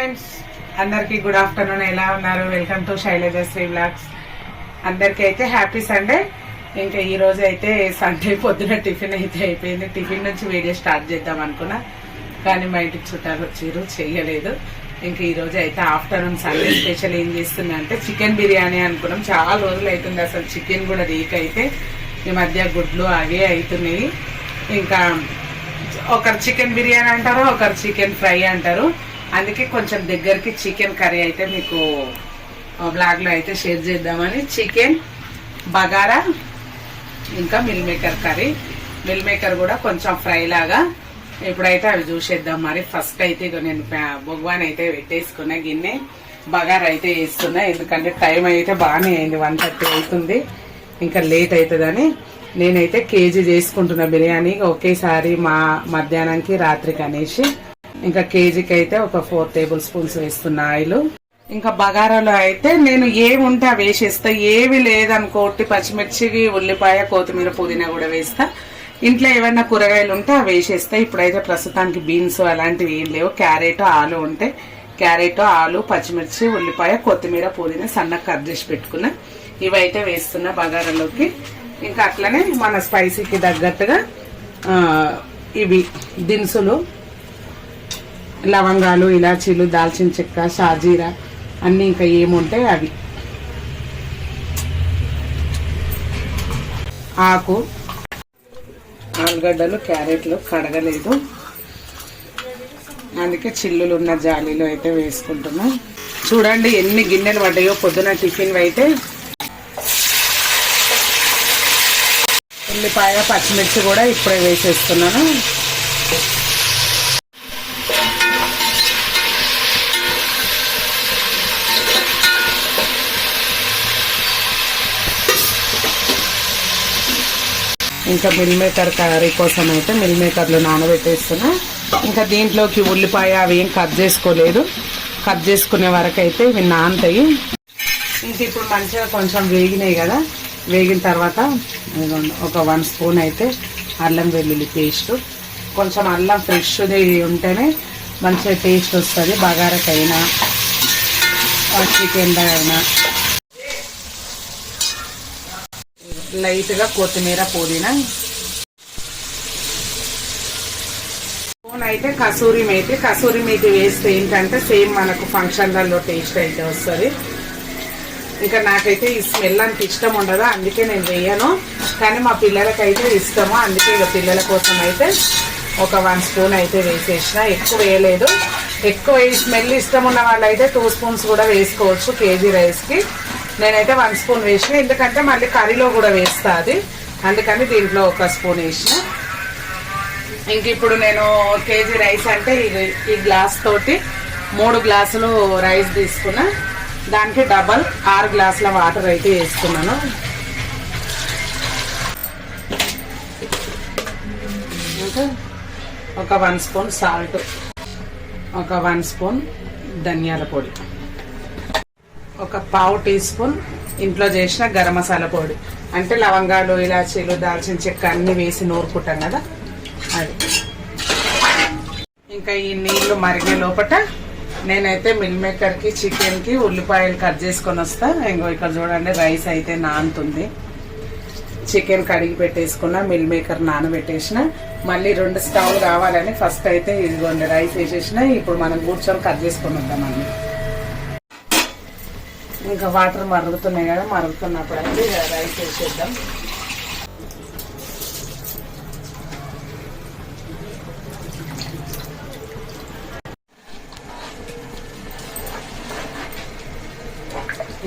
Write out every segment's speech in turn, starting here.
Friends అందరికి good afternoon ఎలా ఉన్నారు? Welcome to Sailaja Sri blogs అందరికి అయితే హ్యాపీ సండే ఇంకా ఈ రోజు అయితే సండే పొద్దున టిఫిన్ అయితే అయిపోయింది. టిఫిన్ నుంచి వీడియో స్టార్ట్ చేద్దాం అనుకున్నా. కానీ మా ఇంటికి చుట్టాలు వచ్చారు చేయలేదు. ఇంకా ఈ రోజు అయితే ఆఫ్టర్నూన్ సండే స్పెషల్ ఏం చేస్తున్నా అంటే చికెన్ బిర్యానీ అనుకున్నాం. చాలా రోజులు అవుతుంది అసలు చికెన్ కూడా రీక్ అయితే. ఈ మధ్య గుడ్లు అవే అవుతున్నాయి. ఇంకా ఒకరు చికెన్ బిర్యానీ అంటారు ఒకరు చికెన్ ఫ్రై అంటారు. అందుకే కొంచెం దగ్గరికి చికెన్ కర్రీ అయితే మీకు బ్లాగ్లో అయితే షేర్ చేద్దామని చికెన్ బగారా ఇంకా meal maker curry. Meal maker కూడా కొంచెం ఫ్రై లాగా ఇప్పుడైతే అవి చూసేద్దాం మరి. ఫస్ట్ అయితే ఇక నేను భగవాన్ అయితే పెట్టేసుకున్నా గిన్నె బగారా అయితే వేస్తున్నా ఎందుకంటే టైం అయితే బాగానే అయింది వన్ థర్టీ అవుతుంది. ఇంకా లేట్ అవుతుందని నేనైతే కేజీ చేసుకుంటున్నా బిర్యానీ. ఒకేసారి మా మధ్యాహ్నానికి రాత్రికి అనేసి ఇంకా కేజీకి అయితే ఒక ఫోర్ టేబుల్ స్పూన్స్ వేస్తున్నా ఆయిల్. ఇంకా బగారాలో అయితే నేను ఏమి ఉంటే అవి వేసేస్తా. ఏవి లేదనుకోటి పచ్చిమిర్చి ఉల్లిపాయ కొత్తిమీర పుదీనా కూడా వేస్తా. ఇంట్లో ఏమైనా కూరగాయలు ఉంటే అవి వేసేస్తా. ఇప్పుడైతే ప్రస్తుతానికి బీన్స్ అలాంటివి ఏం లేవు. క్యారెట్ ఆలు ఉంటే క్యారెట్ ఆలు పచ్చిమిర్చి ఉల్లిపాయ కొత్తిమీర పుదీనా సన్నగా కట్ చేసి పెట్టుకున్నా. ఇవైతే వేస్తున్నా బగారాలోకి. ఇంకా అట్లనే మన స్పైసీకి తగ్గట్టుగా ఇవి దినుసులు లవంగాలు ఇలాచీలు దాల్చిన చెక్క షాజీరా అన్నీ ఇంకా ఏముంటాయి అవి. ఆకు. ఆలుగడ్డలు క్యారెట్లు కడగలేదు. అందుకే చిల్లులు ఉన్న జాలీలో అయితే వేసుకుంటున్నాం. చూడండి ఎన్ని గిన్నెలు పడ్డాయో పొద్దున టిఫిన్ అయితే. ఉల్లిపాయ పచ్చిమిర్చి కూడా ఇప్పుడే వేసేస్తున్నాను. ఇంకా మిల్ మేకర్ కర్రీ కోసం అయితే మిల్ మేకర్లో నానబెట్టేస్తున్నా. ఇంకా దీంట్లోకి ఉల్లిపాయ అవి ఏం కట్ చేసుకోలేదు. కట్ చేసుకునే వరకు అయితే ఇవి నానతాయి. ఇంక ఇప్పుడు మంచిగా కొంచెం వేగినాయి కదా. వేగిన తర్వాత ఒక వన్ స్పూన్ అయితే అల్లం వెల్లుల్లి పేస్ట్. కొంచెం అల్లం ఫ్రెష్ది ఉంటేనే మంచిగా టేస్ట్ వస్తుంది. బగారకైనా చికెన్ అయినా లైట్గా కొత్తిమీర పుదీనా. స్పూన్ అయితే కసూరి మేతి. కసూరి మేతి వేస్తే ఏంటంటే సేమ్ మనకు ఫంక్షన్లలో టేస్ట్ అయితే వస్తుంది. ఇంకా నాకైతే ఈ స్మెల్ అంత ఇష్టం ఉండదు అందుకే నేను వేయను. కానీ మా పిల్లలకైతే ఇష్టము. అందుకే ఇక పిల్లల కోసం అయితే ఒక వన్ స్పూన్ అయితే వేసేసిన. ఎక్కువ వేయలేదు. ఎక్కువ స్మెల్ ఇష్టం ఉన్న వాళ్ళైతే టూ స్పూన్స్ కూడా వేసుకోవచ్చు కేజీ రైస్కి. నేనైతే వన్ స్పూన్ వేసిన ఎందుకంటే మళ్ళీ కర్రీలో కూడా వేస్తా అది. అందుకని దీంట్లో ఒక స్పూన్ వేసిన. ఇంక ఇప్పుడు నేను కేజీ రైస్ అంటే ఇది- ఈ గ్లాస్ తోటి మూడు గ్లాసులు రైస్ తీసుకున్నా. దానికి డబల్ ఆరు గ్లాసుల వాటర్ అయితే వేసుకున్నాను. ఒక వన్ స్పూన్ సాల్ట్ ఒక వన్ స్పూన్ ధనియాల పొడి. ఒక పావు టీ స్పూన్ ఇంట్లో చేసిన గరం మసాలా పొడి. అంటే లవంగాలు ఇలాచీలు దాల్చిన చెక్క అన్ని వేసి నూరుకుంటాం కదా. అది. ఇంకా ఈ నీళ్ళు మరిగే లోపట నేనైతే మిల్ మేకర్కి చికెన్కి ఉల్లిపాయలు కట్ చేసుకొని వస్తా. ఇంకో ఇక్కడ చూడండి రైస్ అయితే నానుతుంది. చికెన్ కడిగి పెట్టేసుకున్న మిల్ మేకర్ నానబెట్టేసిన. మళ్ళీ రెండు స్టవ్ కావాలని ఫస్ట్ అయితే ఇదిగోండి రైస్ వేసేసిన. ఇప్పుడు మనం కూర్చొని కట్ చేసుకొని వద్దామండి ఇంకా వాటర్ మరుగుతున్నాయి కదా మరుగుతున్నప్పుడు అయితే రైస్ వేసేద్దాం.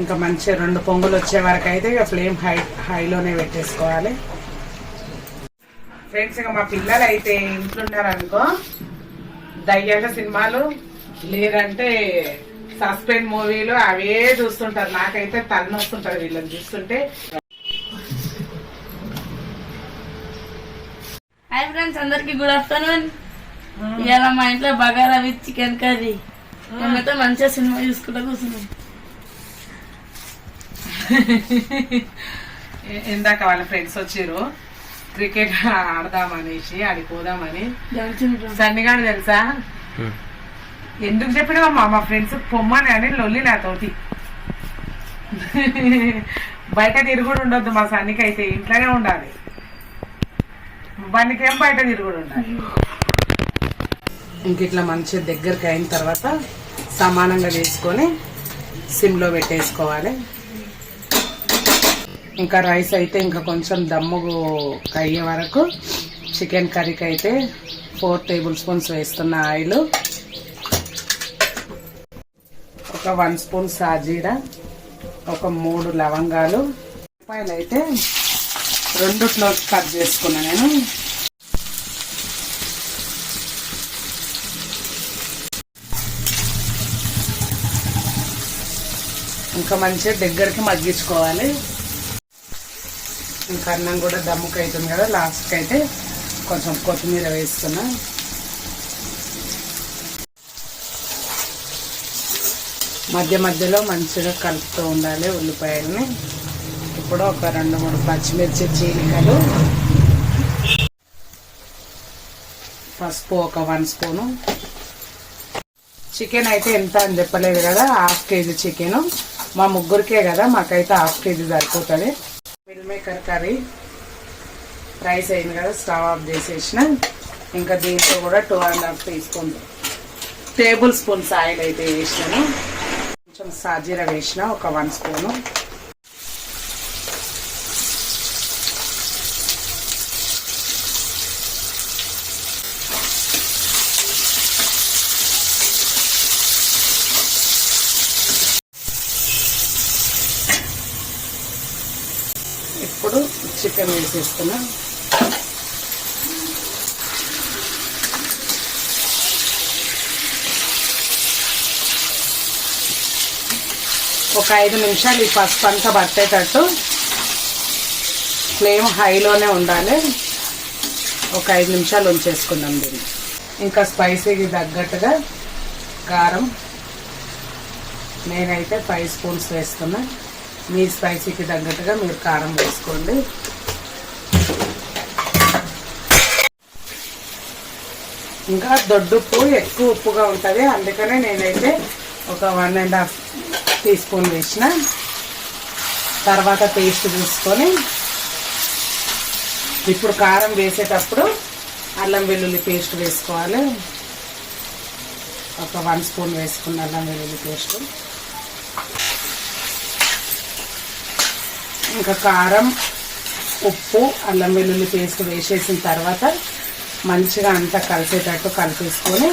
ఇంకా మంచిగా రెండు పొంగులు వచ్చే వరకు అయితే ఇక ఫ్లేమ్ హై హైలోనే పెట్టేసుకోవాలి. ఫ్రెండ్స్ ఇక మా పిల్లలు అయితే ఇంట్లో ఉన్నారనుకో దయ్యాక సినిమాలు లేదంటే సస్పెండ్ మూవీలు అవే చూస్తుంటారు. నాకైతే తలనొస్తుంటారు వీళ్ళని చూస్తుంటే. హాయ్ ఫ్రెండ్స్ అందరికి గుడ్ ఆఫ్టర్నూన్. ఇవాళ మా ఇంట్లో బగారా విత్ చికెన్ కర్రీ. మేమైతే మంచిగా సినిమా చూసుకుంటూ కూర్చున్నాం. ఇందాక వాళ్ళ ఫ్రెండ్స్ వచ్చిర్రు. క్రికెట్ ఆడదామనేసి ఆడికి పోదామని. జంక్షన్ సన్నిగాడు తెలుసా? ఎందుకు చెప్పినావమ్మా మా ఫ్రెండ్స్ పొమ్మని అని లొల్లి నాతోటి. బయట తిరుగుడు ఉండొద్దు మా సన్నికి అయితే ఇంట్లోనే ఉండాలి. వానికేం బయట తిరుగుడు ఉండాలి. ఇంక ఇట్లా మంచిగా దగ్గరికి అయిన తర్వాత సమానంగా వేసుకొని సిమ్లో పెట్టేసుకోవాలి. ఇంకా రైస్ అయితే ఇంకా కొంచెం దమ్ము అయ్యే వరకు చికెన్ కర్రీకి అయితే ఫోర్ టేబుల్ స్పూన్స్ వేస్తున్న ఆయిల్. ఒక వన్ స్పూన్ సాజీరా ఒక మూడు లవంగాలు. ఉల్లిపాయలు అయితే రెండుట్లో కట్ చేసుకున్నా నేను. ఇంకా మంచిగా దగ్గరికి మగ్గించుకోవాలి. ఇంకా అన్నం కూడా దమ్ముకు అవుతుంది కదా లాస్ట్కి అయితే కొంచెం కొత్తిమీర వేస్తున్నా. మధ్య మధ్యలో మంచిగా కలుపుతూ ఉండాలి ఉల్లిపాయలని. ఇప్పుడు ఒక రెండు మూడు పచ్చిమిర్చి చీలికలు. పసుపు ఒక వన్ స్పూను. చికెన్ అయితే ఎంత అని చెప్పలేదు కదా హాఫ్ కేజీ చికెను. మా ముగ్గురికే కదా మాకైతే హాఫ్ కేజీ సరిపోతుంది. Meal maker curry. రైస్ అయింది కదా స్టవ్ ఆఫ్ చేసేసిన. ఇంకా దీంట్లో కూడా two and half teaspoon tablespoons oil అయితే వేసినాను. కొంచెం సాజీరా వేసిన ఒక వన్ స్పూను ఇప్పుడు చికెన్ వేసేస్తున్నాను ఒక ఐదు నిమిషాలు ఈ పసుపు అంతా పట్టేటట్టు. ఫ్లేమ్ హైలోనే ఉండాలి. ఒక ఐదు నిమిషాలు ఉంచేసుకున్నాం దీన్ని. ఇంకా స్పైసీకి తగ్గట్టుగా కారం నేనైతే ఫైవ్ స్పూన్స్ వేస్తున్నా. మీ స్పైసీకి తగ్గట్టుగా మీరు కారం వేసుకోండి. ఇంకా దొడ్డుప్పు ఎక్కువ ఉప్పుగా ఉంటుంది. అందుకనే నేనైతే ఒక one and half teaspoon వేసిన తర్వాత పేస్ట్ చూసుకొని ఇప్పుడు కారం వేసేటప్పుడు అల్లం వెల్లుల్లి పేస్ట్ వేసుకోవాలి. ఒక వన్ స్పూన్ వేసుకున్న అల్లం వెల్లుల్లి పేస్ట్ ఇంకా కారం ఉప్పు అల్లం వెల్లుల్లి పేస్ట్ వేసేసిన తర్వాత మంచిగా అంతా కలిసేటట్టు కలిపేసుకొని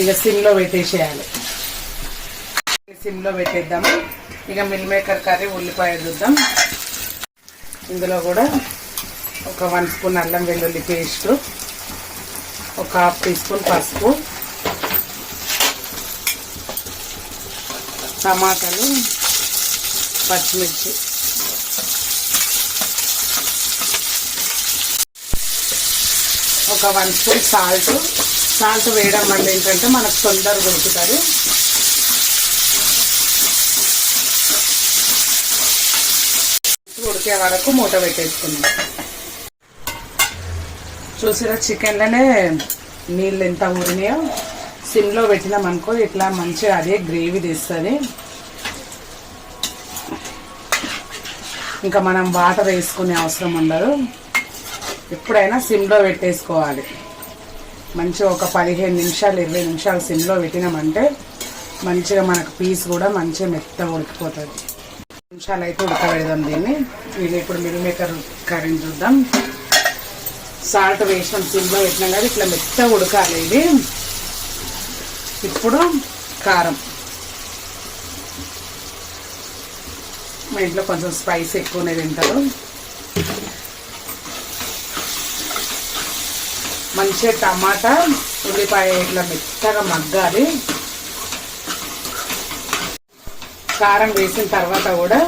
ఇక సిమ్లో పెట్టేసేయాలి. సిమ్లో పెట్టేద్దాము. ఇక మిల్ మేకర్ కర్రీ ఉల్లిపాయ చూద్దాం ఇందులో కూడా ఒక వన్ స్పూన్ అల్లం వెల్లుల్లి పేస్ట్ ఒక హాఫ్ టీ స్పూన్ పసుపు టమాటాలు పచ్చిమిర్చి. ఒక వన్ స్పూన్ సాల్ట్. సాల్ట్ వేయడం వల్ల ఏంటంటే మనకు తొందరగా ఉడుకుతుంది. ఉడికే వరకు మూత పెట్టేసుకున్నాం. చూసిరా చికెన్లోనే నీళ్ళు ఎంత ఊరినాయో? సిమ్లో పెట్టినాం అనుకో ఇట్లా మంచిగా అదే గ్రేవీ తీస్తుంది. ఇంకా మనం వాటర్ వేసుకునే అవసరం ఉండదు. ఎప్పుడైనా సిమ్లో పెట్టేసుకోవాలి. మంచిగా ఒక పదిహేను నిమిషాలు ఇరవై నిమిషాలు సిమ్లో పెట్టినామంటే మంచిగా మనకు పీస్ కూడా మంచిగా మెత్తగా ఉడికిపోతుంది. నిమిషాలు అయితే ఉడకబెడదాం దీన్ని. వీళ్ళు ఇప్పుడు మిల్ మేకర్ కర్రీని చూద్దాం. సాల్ట్ వేసినాం సిమ్లో పెట్టినాం కదా ఇట్లా మెత్తగా ఉడకాలి ఇది. ఇప్పుడు కారం. మా ఇంట్లో కొంచెం స్పైస్ ఎక్కువనే తింటారు. మంచిగా టమాటా ఉల్లిపాయ ఇట్లా మెత్తగా మగ్గాలి. కారం వేసిన తర్వాత కూడా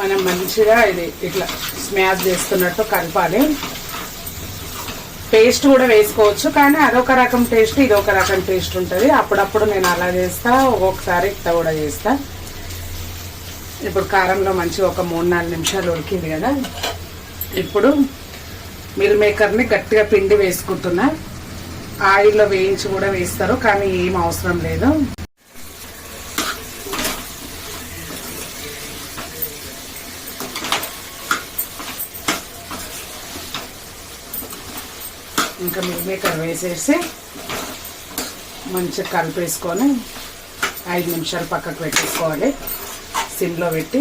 మనం మంచిగా ఇది ఇట్లా స్మాష్ చేస్తున్నట్టు కలపాలి. పేస్ట్ కూడా వేసుకోవచ్చు కానీ అదొక రకం టేస్ట్ ఇది ఒక రకం టేస్ట్ ఉంటుంది. అప్పుడప్పుడు నేను అలా చేస్తా ఒక్కొక్కసారి ఇట్లా కూడా చేస్తా. ఇప్పుడు కారంలో మంచిగా ఒక మూడు నాలుగు నిమిషాలు ఉడికింది కదా. ఇప్పుడు మిల్ మేకర్ని గట్టిగా పిండి వేసుకుంటున్నా. ఆయిల్లో వేయించి కూడా వేస్తారు కానీ ఏం అవసరం లేదు. ఇంకా మిల్ మేకర్ వేసేసి మంచిగా కలిపేసుకొని ఐదు నిమిషాలు పక్కకు పెట్టేసుకోవాలి. సిమ్లో పెట్టి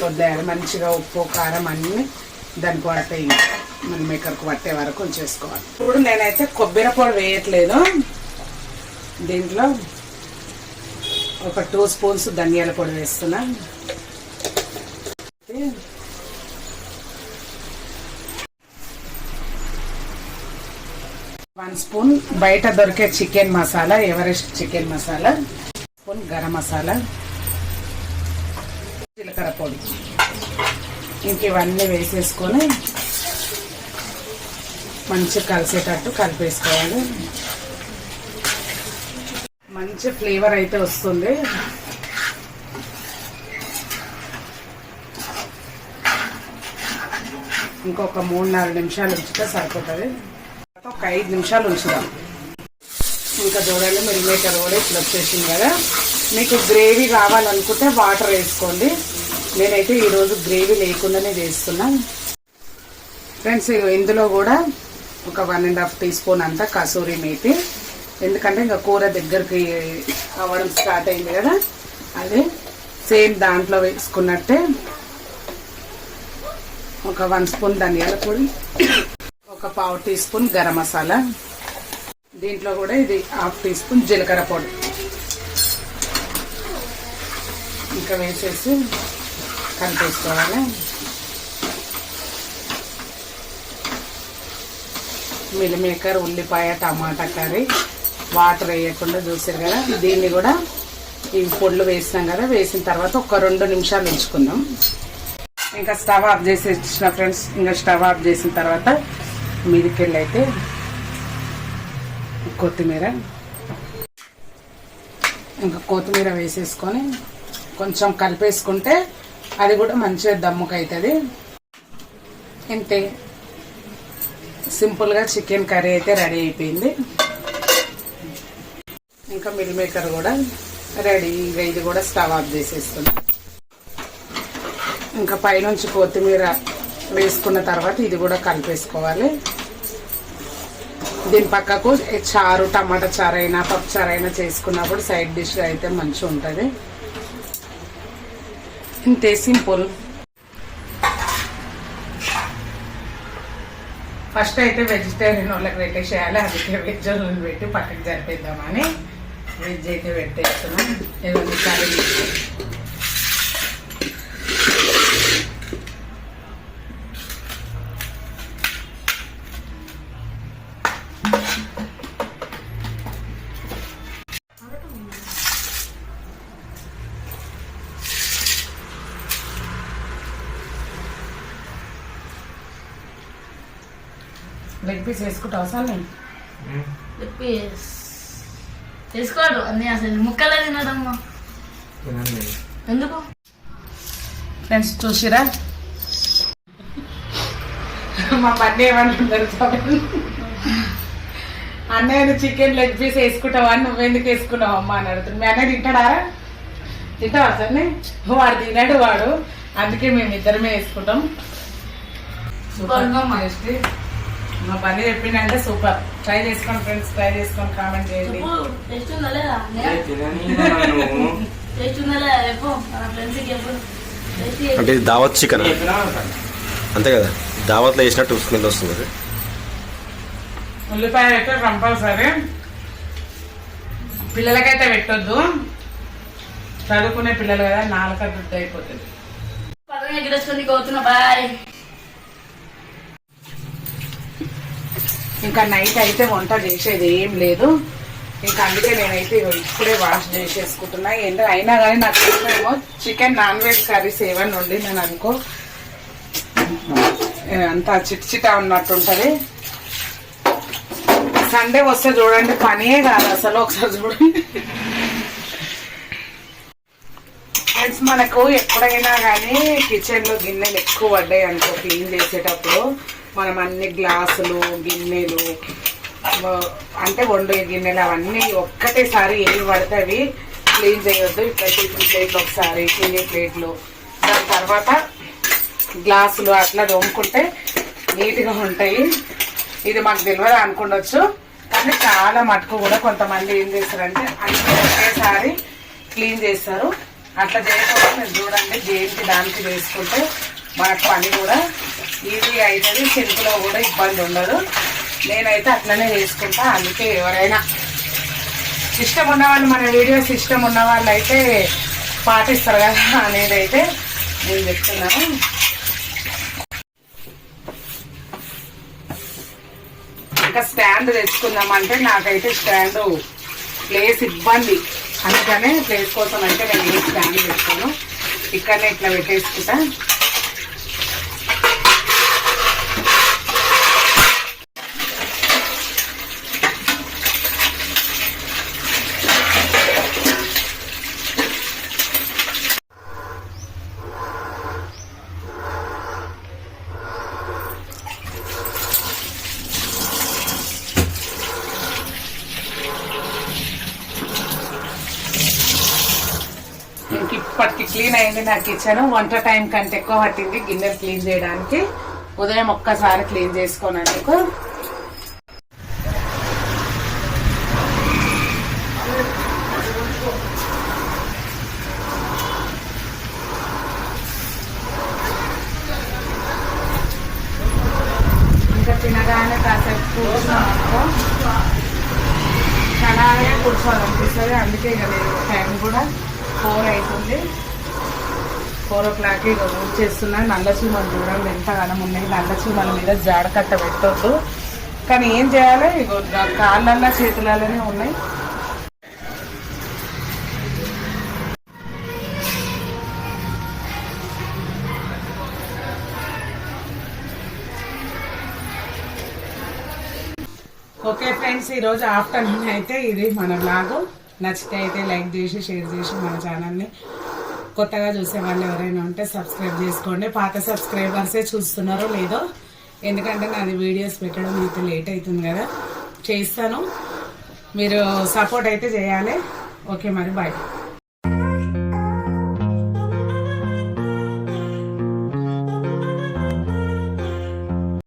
కొద్దిగా మంచిగా ఉప్పు కారం అన్నీ దానికి పడతాయి మిల్ మేకర్కి పట్టే వరకు చేసుకోవాలి ఇప్పుడు నేనైతే కొబ్బరి పొడి వేయట్లేదు. దీంట్లో ఒక టూ స్పూన్స్ ధనియాల పొడి వేస్తున్నాను వన్ స్పూన్ బయట దొరికే chicken masala Everest chicken masala spoon garam masala జీలకర్ర పొడి. ఇంక ఇవన్నీ వేసేసుకొని మంచిగా కలిసేటట్టు కలిపేసుకోవాలి. మంచి ఫ్లేవర్ అయితే వస్తుంది. ఇంకొక మూడు నాలుగు నిమిషాలు ఉంచితే సరిపోతుంది. ఒక ఐదు నిమిషాలు ఉంచుదాం. ఇంకా చూడండి మిల్ కూడా ఇట్లా వచ్చేసింది కదా. మీకు గ్రేవీ కావాలనుకుంటే వాటర్ వేసుకోండి. నేనైతే ఈరోజు గ్రేవీ లేకుండానే వేసుకున్నాను ఫ్రెండ్స్ ఇందులో కూడా ఒక one and half teaspoon అంతా కసూరి మేతి. ఎందుకంటే ఇంకా కూర దగ్గరికి అవ్వడం స్టార్ట్ అయింది కదా. అదే సేమ్ దాంట్లో వేసుకున్నట్టే ఒక వన్ స్పూన్ ధనియాల పొడి. ఒక పావు టీ స్పూన్ గరం మసాలా. దీంట్లో కూడా ఇది హాఫ్ టీ స్పూన్ జీలకర్ర పొడి. ఇంకా వేసేసి కలిపేసుకోవాలి. మిల్లిమేకర్ మేకర్ ఉల్లిపాయ టమాటా కర్రీ వాటర్ వేయకుండా చూసారు కదా? దీన్ని కూడా ఈ పొడులు వేసినాం కదా? వేసిన తర్వాత ఒక రెండు నిమిషాలు ఉంచుకుందాం ఇంకా స్టవ్ ఆఫ్ చేసి ఇచ్చిన ఫ్రెండ్స్ ఇంకా స్టవ్ ఆఫ్ చేసిన తర్వాత మీదికెళ్ళి అయితే కొత్తిమీర. ఇంకా కొత్తిమీర వేసేసుకొని కొంచెం కలిపేసుకుంటే అది కూడా మంచిగా దమ్ముకు అవుతుంది ఇంతే. సింపుల్గా చికెన్ కర్రీ అయితే రెడీ అయిపోయింది. ఇంకా మిల్ మేకర్ కూడా రెడీ. ఇంకా ఇది కూడా స్టవ్ ఆఫ్ చేసేస్తున్నాం. ఇంకా పైనుంచి కొత్తిమీర వేసుకున్న తర్వాత ఇది కూడా కలిపేసుకోవాలి. దీని పక్కకు చారు టమాటా చారు అయినా పప్పు చారు అయినా చేసుకున్నప్పుడు సైడ్ డిష్ అయితే మంచిగా ఉంటుంది. ఇంతే సింపుల్. ఫస్ట్ అయితే వెజిటేరియన్ వాళ్ళకి పెట్టేసేయాలి అందుకే వెజ్ వాళ్ళని పెట్టి పక్కకి జరిపేద్దామని. వెజ్ అయితే పెట్టేస్తున్నాం. ఏదో కర్రీ లెగ్ పీస్ వేసుకుంటావు సార్ నేను చెప్పి తీసుకోడు అన్ని అసలు ముక్కలే తినడమ్మా. ఎందుకు? ఫ్రెండ్స్ చూసిరా? మా పని ఏమంటున్నారు అన్నయ్య చికెన్ లెగ్ పీస్ వేసుకుంటావా? అని నువ్వెందుకు వేసుకున్నావు అమ్మ అని అడుగుతుంది. మీ అన్నయ్య తింటాడా తింటావా సార్ వాడు తినాడు వాడు. అందుకే మేము ఇద్దరమే వేసుకుంటాం. సూపర్. టేస్టీ మా పని చెప్పిందంటే సూపర్. ట్రై చేసుకోండి ఫ్రెండ్స్ ట్రై చేసుకొని కామెంట్ చేయండి. టేస్ట్ ఉందా లేదా? టేస్ట్ ఉందా లేదా? రేపు మన ఫ్రెండ్స్కి చెప్పు. అంటే ఇది దావత్ చికెన్? అంతే కదా. దావత్లో వేసినట్టు స్మెల్ వస్తుంది. అది. ఉల్లిపాయ అయితే కంపల్సరీ. పిల్లలకైతే పెట్టొద్దు. చదువుకునే పిల్లలు కదా నాలుక దుడ్డు అయిపోతుంది. పదవి ఎగిరేసుకొని పోతున్నా బాయ్. ఇంకా నైట్ అయితే వంట చేసేది ఏం లేదు. ఇంకా అందుకే నేనైతే ఇప్పుడే వాష్ చేసేసుకుంటున్నా. ఏంటో అయినా కానీ నాకు ఏమో చికెన్ నాన్ వెజ్ కర్రీస్ ఏమన్నా ఉండి నేను అనుకో. అంతా చిట్ ఉన్నట్టు ఉన్నట్టుంటది సండే వస్తే చూడండి పనే కాదు అసలు. ఒకసారి చూడండి. ఫ్రెండ్స్ మనకు ఎప్పుడైనా కానీ కిచెన్లో గిన్నెలు ఎక్కువ పడ్డాయి అనుకో క్లీన్ చేసేటప్పుడు మనం అన్ని గ్లాసులు గిన్నెలు అంటే వండు గిన్నెలు అవన్నీ ఒక్కటేసారి ఏవి పడితే అవి క్లీన్ చేయొద్దు. ఇట్లా టిఫిన్ ప్లేట్లు ఒకసారి టీవీ ప్లేట్లు. దాని తర్వాత గ్లాసులు అట్లా తోముకుంటే నీట్గా ఉంటాయి. ఇది మాకు తెలియదు అనుకుండొచ్చు. కానీ చాలా మటుకు కూడా కొంతమంది ఏం చేస్తారంటే అన్ని ఒకేసారి క్లీన్ చేస్తారు. అట్లా చేయకుండా మీరు చూడండి దేనికి దానికి వేసుకుంటే మనకు పని కూడా ఈజీ అవుతుంది చెరుకులో కూడా ఇబ్బంది ఉండదు. నేనైతే అట్లనే చేసుకుంటా అందుకే ఎవరైనా ఇష్టం ఉన్న వాళ్ళు మన వీడియోస్ ఇష్టం ఉన్న వాళ్ళు అయితే పాటిస్తారు కదా అనేది అయితే నేను చెప్తున్నాను. ఇంకా స్టాండ్ తెచ్చుకుందామంటే నాకైతే స్టాండ్ ప్లేస్ ఇబ్బంది. అందుకనే ప్లేస్ కోసం అయితే నేను ఏ స్టాండ్ తెచ్చాను ఇక్కడనే ఇట్లా పెట్టేసుకుంటా ఇంక ఇప్పటికి నా కిచెన్ వంట టైం కంటే ఎక్కువ పట్టింది గిన్నెలు క్లీన్ చేయడానికి. ఉదయం ఒక్కసారి క్లీన్ చేసుకున్నందుకు ఇంకా తినగానే కాసేపు కూర్చున్నాను. అనుకో అలాగే కూర్చోవాలనిపిస్తుంది. అందుకే ఇక లేదు టైం కూడా ఫోర్ అవుతుంది ఫోర్ ఓ క్లాక్ ఇక ఊడ్ చేస్తున్నా నల్ల చీమలు చూడండి ఎంతగానం ఉన్నాయి. నల్ల చీమల మీద జాడకట్ట పెట్టొద్దు. కానీ ఏం చేయాలి? ఇగో కాళ్ళల్లో చేతులలోనే ఉన్నాయి. ఓకే ఫ్రెండ్స్ ఈరోజు ఆఫ్టర్నూన్ అయితే ఇది మన బ్లాగ్ నచ్చితే అయితే లైక్ చేసి షేర్ చేసి మన ఛానల్ని కొత్తగా చూసే వాళ్ళు ఎవరైనా ఉంటే సబ్స్క్రైబ్ చేసుకోండి. పాత సబ్స్క్రైబర్సే చూస్తున్నారో లేదో? ఎందుకంటే నాది వీడియోస్ పెట్టడం మీకు లేట్ అవుతుంది కదా. చేస్తాను. మీరు సపోర్ట్ అయితే చేయాలి. ఓకే మరి బాయ్.